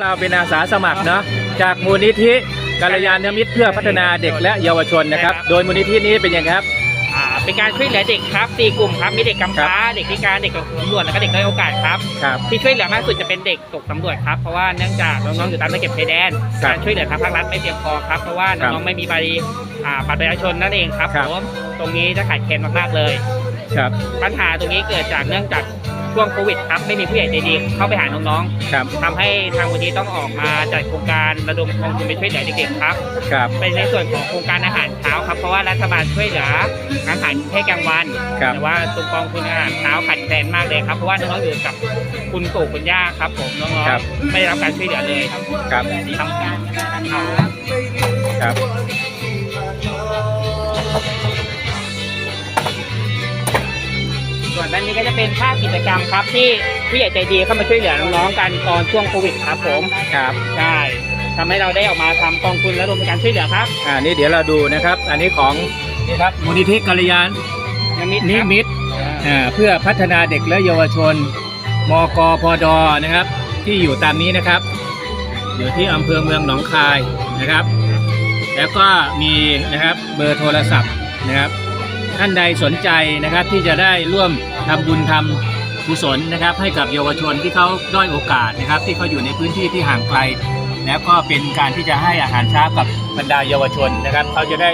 เราเป็นอาสาสมัครเนาะจากมูลนิธิกัลยาณมิตรเพื่อพัฒนาเด็กและเยาวชนนะครับ โดยมูลนิธินี้เป็นยังไงครับอ่าเป็นการช่วยเหลือเด็กครับสี่กลุ่มครับมีเด็กกำพร้าเด็กพิการเด็กตกสำรวจแล้วก็เด็กด้อยโอกาสครับครับที่ช่วยเหลือมากสุดจะเป็นเด็กตกสำรวจครับเพราะว่าเนื่องจากน้องๆอยู่ตามตะเก็บชายแดนครับการช่วยเหลือทางภาครัฐไม่เพียงพอครับเพราะว่าครับน้องๆไม่มีใบอ่าบัตรประชาชนนั่นเองครับครับ ผมตรงนี้จะขาดแคลนมากๆเลย ครับ ปัญหาตรงนี้เกิดจากเนื่องจาก ช่วงโควิดครับไม่มีผู้ใหญ่ใจดีเข้าไปหาน้องครับๆทำให้ทางมูลนิธิต้องออกมาจัดโครงการระดมกองทุนไปช่วยเหลือเด็กๆครับ ครับเป็นในส่วนของโครงการอาหารเช้าครับเพราะว่ารัฐบาลช่วยเหลืออาหารให้กลางวัน ครับ แต่ว่าตรงกองทุนอาหารเช้าขาดแคลนมากเลยครับเพราะว่าน้องๆอยู่กับคุณปู่คุณย่าครับผมน้องครับ ๆไม่ได้รับการช่วยเหลือเลยครับทำการ ครับ ด้านนี้ก็จะเป็นภาพกิจกรรมครับ ที่ผู้ใหญ่ใจดีเข้ามาช่วยเหลือน้องๆกันตอนช่วงโควิดครับผมครับใช่ทำให้เราได้ออกมาทำกองทุนและรวมการช่วยเหลือครับอ่านี่เดี๋ยวเราดูนะครับ อันนี้ของนี่ครับมูลนิธิกัลยาณนิมิตนิครับมิตรอ่าเพื่อพัฒนาเด็กและเยาวชน มกพดนะครับ ที่อยู่ตามนี้นะครับ อยู่ที่อำเภอเมืองหนองคายนะครับ แล้วก็มีนะครับเบอร์โทรศัพท์นะครับ ท่านใดสนใจนะครับที่จะได้ร่วม ทำบุญทำกุศลนะครับ ให้กับเยาวชนที่เขาด้อยโอกาสนะครับ ที่เขาอยู่ในพื้นที่ที่ห่างไกล แล้วก็เป็นการที่จะให้อาหารเช้ากับบรรดาเยาวชนนะครับ เขาจะได้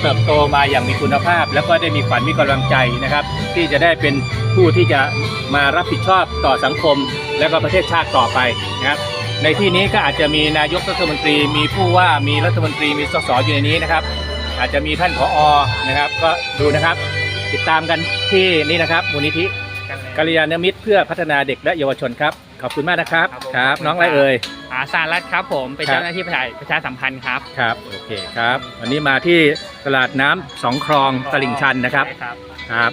เติบโตมาอย่างมีคุณภาพ แล้วก็ได้มีขวัญมีกำลังใจนะครับ ที่จะได้เป็นผู้ที่จะมารับผิดชอบต่อสังคม และก็ประเทศชาติต่อไปนะครับในที่นี้ก็อาจจะมีนายกรัฐมนตรี มีผู้ว่ามีรัฐมนตรีมีสสอยู่ในนี้นะครับ อาจจะมีท่านผอนะครับ ก็ดูนะครับ ติดตามกันที่นี่นะครับมูลนิธิกัลยาณมิตรเพื่อพัฒนาเด็กและเยาวชนครับ ขอบคุณมากนะครับครับผม ครับ น้องอะไรเอ่ย อาสารัฐครับผมเป็นครับ เจ้าหน้าที่ประชาประชาสัมพันธ์ครับครับโอเคครับ วันนี้มาที่ตลาดน้ำสองคลองตลิ่งชันนะครับใช่ครับ ครับ